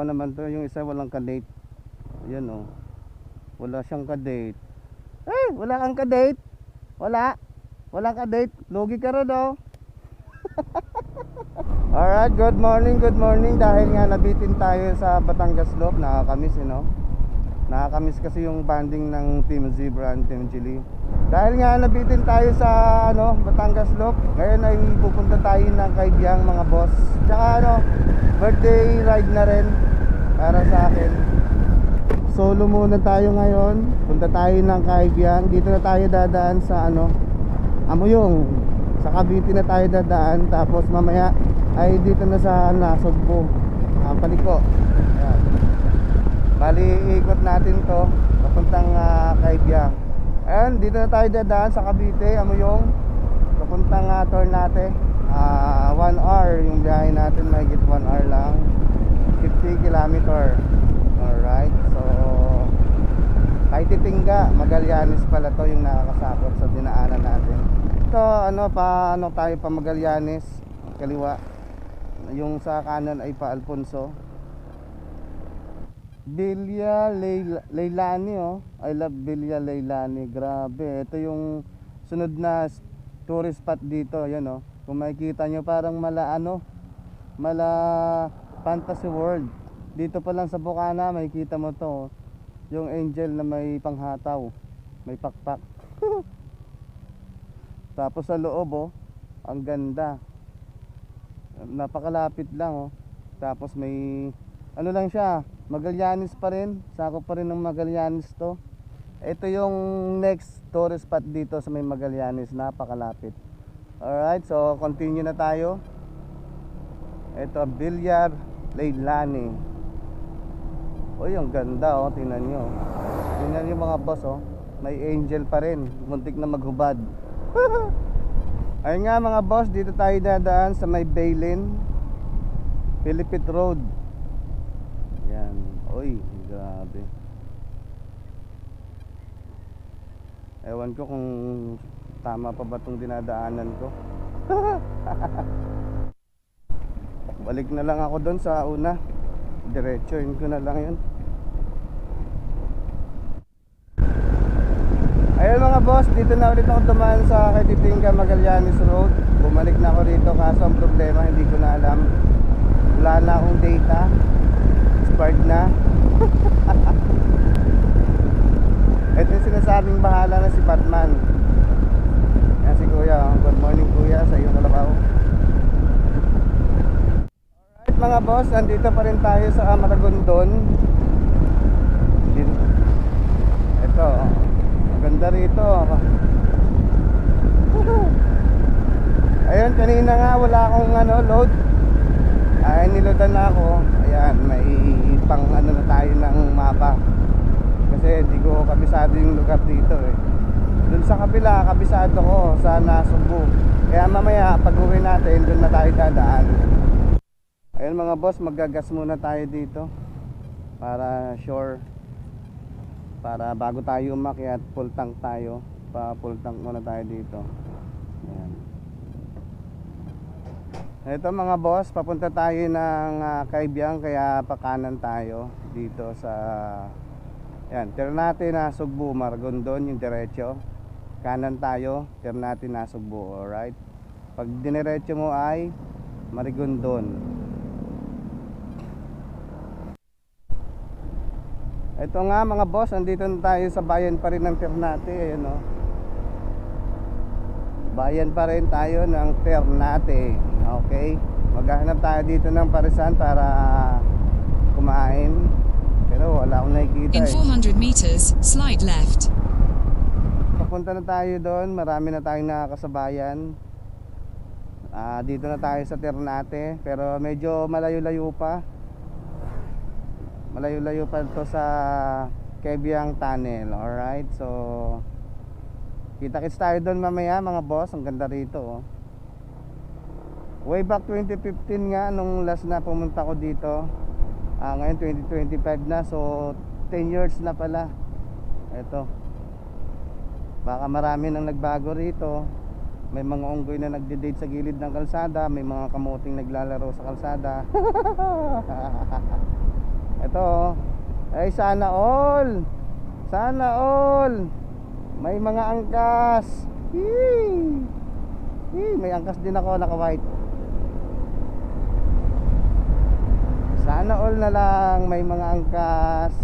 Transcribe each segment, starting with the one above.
Nakakakuha naman to. Yung isa walang kadate. Ayan oh. Wala siyang kadate. Eh, wala kang kadate? Wala. Wala kadate. Lugi ka rin oh. Alright, good morning, good morning Dahil nga nabitin tayo sa Batangas Loop Nakakamiss, you know Nakakamiss kasi yung banding ng Team Zebra and Team Chili Dahil nga nabitin tayo sa ano, Batangas Loop Ngayon ay pupunta tayo ng Kaibiyang mga boss Tsaka ano, birthday ride na rin Para sa akin Solo muna tayo ngayon. Punta tayo ng Kaibiyang Dito na tayo dadaan sa ano Amuyong. Sa Cavite na tayo dadaan. Tapos mamaya ay dito na sa Nasugbo ah, Paliko Ayan. Bali ikot natin to Papuntang uh, Kaibiyang Ayan dito na tayo dadaan sa Cavite Amuyong. Papuntang uh, Tornate uh, 1 hour. Yung biyahe natin Mahigit 1 hour lang 50 kilometer Alright so kahit titingga, Magallanes pala to yung nakakasakot sa dinaanan natin. Ito, ano, pa, ano tayo pa Magallanes, kaliwa. Yung sa kanan ay pa Alfonso. Bilya Leila, Leilani, oh. I love Bilya Leilani. Grabe. Ito yung sunod na tourist spot dito. Yan, oh. Kung makikita nyo, parang mala, ano, mala fantasy world. Dito pa lang sa Bukana, makikita mo to, yung angel na may panghataw may pakpak. Tapos sa loob oh ang ganda. Napakalapit lang oh. Tapos may ano lang siya Magallanes pa rin. Sakop pa rin ng Magallanes to. Ito yung next tourist spot dito sa may Magallanes. Napakalapit. Alright so continue na tayo. Ito Bilyar Leilani Uy, ang ganda oh, tingnan nyo. Tingnan nyo mga boss oh. May angel pa rin, muntik na maghubad. Ayun nga mga boss, dito tayo dadaan sa may Baylin, Philippine Road. Yan. Uy, grabe. Ewan ko kung tama pa ba itong dinadaanan ko. Balik na lang ako doon sa una. Diretsuin ko na lang yun. Ayun mga boss, dito na ulit ako dumaan sa Katitinga Magallanes Road. Bumalik na ako rito kaso ang problema hindi ko na alam. Wala na akong data. Expired na. Ito yung sinasabing bahala na si Batman. Yan si Kuya. Good morning Kuya sa iyong kalabaw. Alright mga boss, nandito pa rin tayo sa Amaragondon. Din- Ito, ang ganda rito. Ayun, kanina nga wala akong ano, load. Ay, niloadan na ako. Ayan, may pang ano na tayo ng mapa. Kasi di ko kabisado yung lugar dito eh. Doon sa kabila, kabisado ko sa Nasubo. Kaya mamaya, pag uwi natin, doon na tayo dadaan. Ayun mga boss, magagas muna tayo dito para sure para bago tayo umakyat full tank tayo pa full tank muna tayo dito Ayan. Ito mga boss, papunta tayo ng uh, Kaibiyang kaya pakanan tayo dito sa Yan, Ternate na Sugbo, Margondon yung diretso. Kanan tayo, Ternate na Sugbo, alright? Pag diniretso mo ay Marigondon. Ito nga mga boss, andito na tayo sa bayan pa rin ng Ternate, ayun oh. Bayan pa rin tayo ng Ternate. Okay? Maghahanap tayo dito ng parisan para kumain. Pero wala akong nakikita In eh. 400 meters, slide left. Papunta na tayo doon, marami na tayong nakakasabayan. Ah, dito na tayo sa Ternate, pero medyo malayo-layo pa. Malayo-layo pa to sa Kebyang Tunnel, alright? So, kita-kits tayo doon mamaya mga boss, ang ganda rito oh. Way back 2015 nga, nung last na pumunta ko dito. Ah, Ngayon 2025 na, so 10 years na pala. Ito Baka marami nang nagbago rito. May mga unggoy na nagde-date sa gilid ng kalsada. May mga kamuting naglalaro sa kalsada Ito oh. Ay sana all. Sana all. May mga angkas. Yee! Yee, may angkas din ako naka white. Sana all na lang may mga angkas.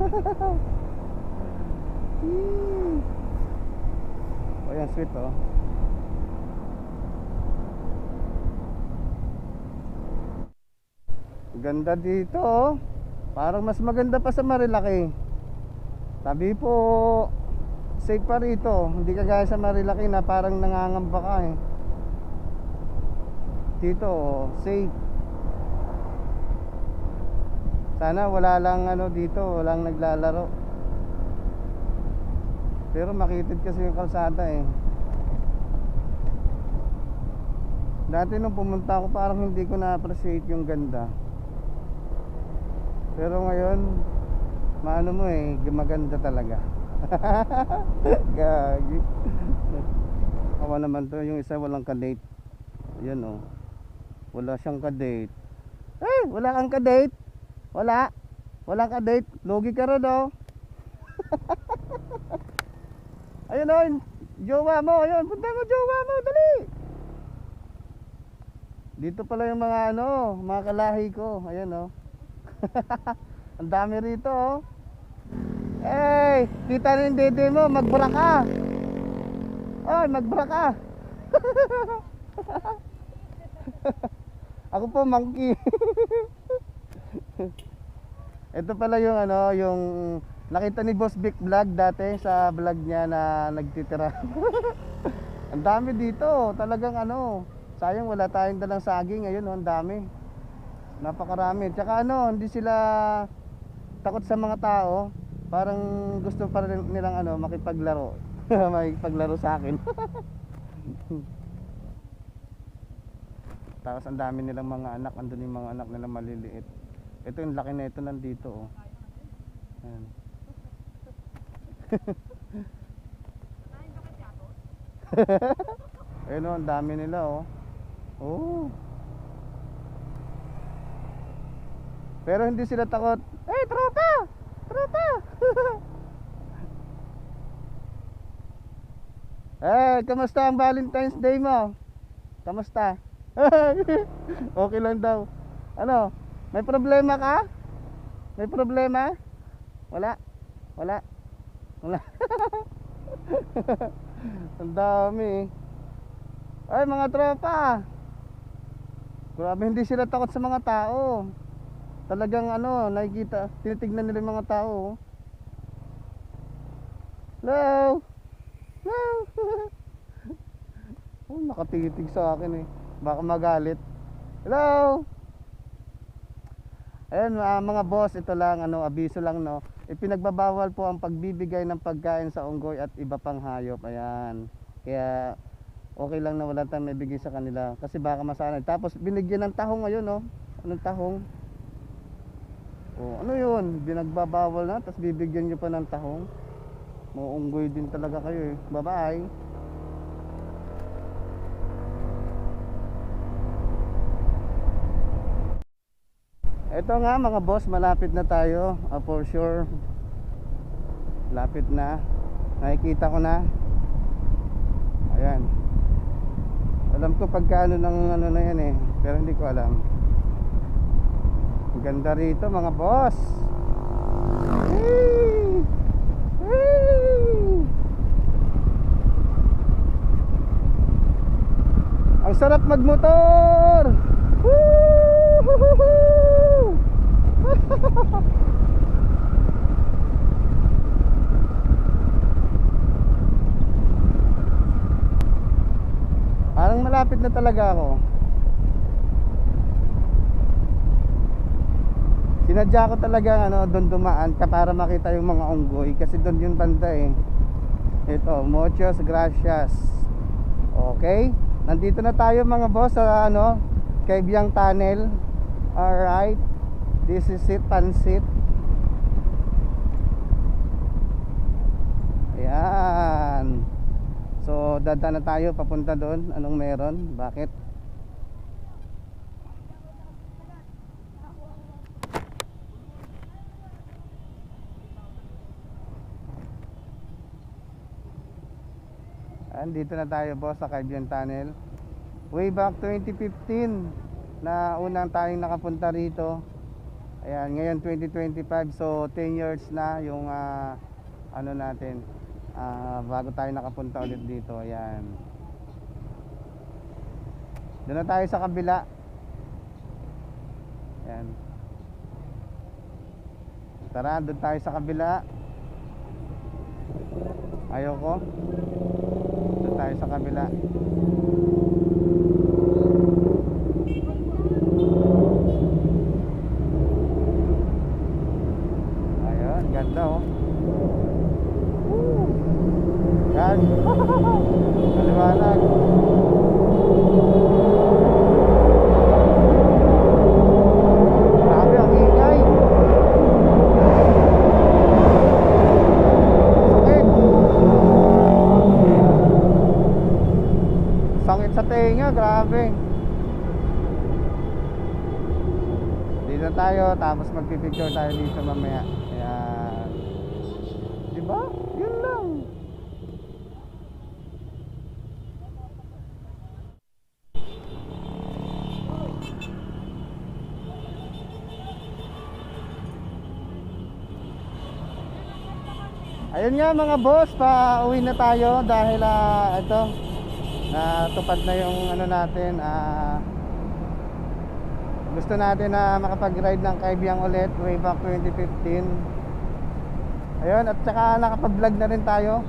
O yan sweet oh. Ganda dito oh. Parang mas maganda pa sa Marilaki. Sabi po, safe pa rito. Hindi kagaya sa Marilaki na parang nangangamba ka eh. Dito, safe. Sana wala lang ano dito, walang naglalaro. Pero makitid kasi yung kalsada eh. Dati nung pumunta ako parang hindi ko na-appreciate yung ganda. Pero ngayon, maano mo eh, maganda talaga. Gagi. Awa naman to, yung isa walang kadate. Ayan oh. Wala siyang kadate. Eh, wala kang kadate? Wala. Wala kadate. Logi ka rin oh. Ayun oh, yung jowa mo. Ayun, punta mo jowa mo, dali. Dito pala yung mga ano, mga kalahi ko. Ayan oh. Ang dami rito oh. Hey, kita yung dede mo, magbra ka. Oy, magbra ka. Ako po monkey. Ito pala yung ano, yung nakita ni Boss Vic vlog dati sa vlog niya na nagtitira. ang dami dito, talagang ano, sayang wala tayong dalang saging ngayon, oh, ang dami. Napakarami. Tsaka ano, hindi sila takot sa mga tao. Parang gusto pa rin nilang ano, makipaglaro. makipaglaro sa akin. Tapos ang dami nilang mga anak, andun yung mga anak nila maliliit. Ito yung laki na ito nandito oh. Ayan. Ayun oh, ang dami nila oh. Oh. Pero hindi sila takot. Eh, tropa! Tropa! eh, kamusta ang Valentine's Day mo? Kamusta? okay lang daw. Ano? May problema ka? May problema? Wala? Wala? Wala? ang dami Ay, mga tropa! Grabe, hindi sila takot sa mga tao. Talagang ano, nakikita, tinitignan nila yung mga tao. oh. Hello? Hello? oh, nakatitig sa akin eh. Baka magalit. Hello? Ayun, ah, mga boss, ito lang, ano, abiso lang, no. Ipinagbabawal po ang pagbibigay ng pagkain sa unggoy at iba pang hayop. Ayan. Kaya, okay lang na wala tayong may bigay sa kanila. Kasi baka masanay. Tapos, binigyan ng tahong ngayon, no. Anong tahong? Oh, ano yun? Binagbabawal na, tapos bibigyan nyo pa ng tahong. Mauunggoy din talaga kayo eh. Bye-bye. Ito nga mga boss, malapit na tayo. Ah, for sure. Lapit na. Nakikita ko na. Ayan. Alam ko pagkano ng ano na yan eh. Pero hindi ko alam. Ganda rito mga boss. Whee! Whee! Ang sarap magmotor. Parang malapit na talaga ako. Sinadya ko talaga ano, doon dumaan ka para makita yung mga unggoy kasi doon yung banda eh. Ito, muchas gracias. Okay? Nandito na tayo mga boss sa ano, Kaibiyang Tunnel. Alright. This is it, Pansit. Ayan. So, dadaan na tayo papunta doon. Anong meron? Bakit? Yan, dito na tayo boss sa Caribbean Tunnel. Way back 2015 na unang tayong nakapunta rito. Ayan, ngayon 2025 so 10 years na yung ah, ano natin ah, bago tayo nakapunta ulit dito. Ayan. Doon na tayo sa kabila. Ayan. Tara, doon tayo sa kabila. Ayoko. Tayo sa kabila. Ayun, ganda oh. Yan. Maliwanag. Grabe ang ingay. Sakit. Sakit sa tenga, grabe. Dito tayo, tapos magpipicture tayo dito mamaya. Ayan. Di ba? Yun lang. Ayun nga mga boss, pa-uwi na tayo dahil ah, ito natupad na yung ano natin ah, gusto natin na makapag-ride ng Kaibiyang ulit way back 2015 ayun at saka nakapag-vlog na rin tayo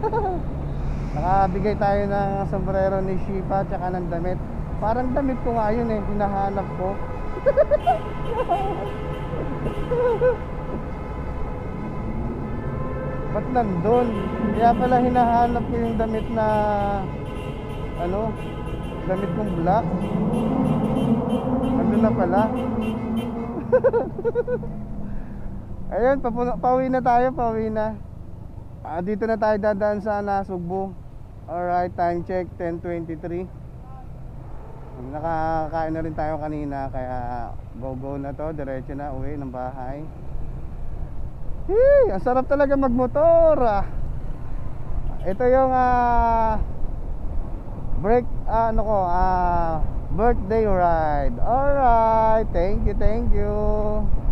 nakabigay tayo ng sombrero ni Shipa at saka ng damit parang damit ko nga yun eh hinahanap ko Ba't nandun? Kaya pala hinahanap ko yung damit na ano, damit kong black. Nandun na pala. Ayun, pauwi na tayo, pauwi na. Ah, dito na tayo dadaan sa Nasugbo. Alright, time check 10.23 Nakakain na rin tayo kanina Kaya go go na to Diretso na uwi ng bahay Hey, ang sarap talaga magmotor. ah. Ito yung ah break ah, ano ko, ah birthday ride. All right. Thank you, thank you.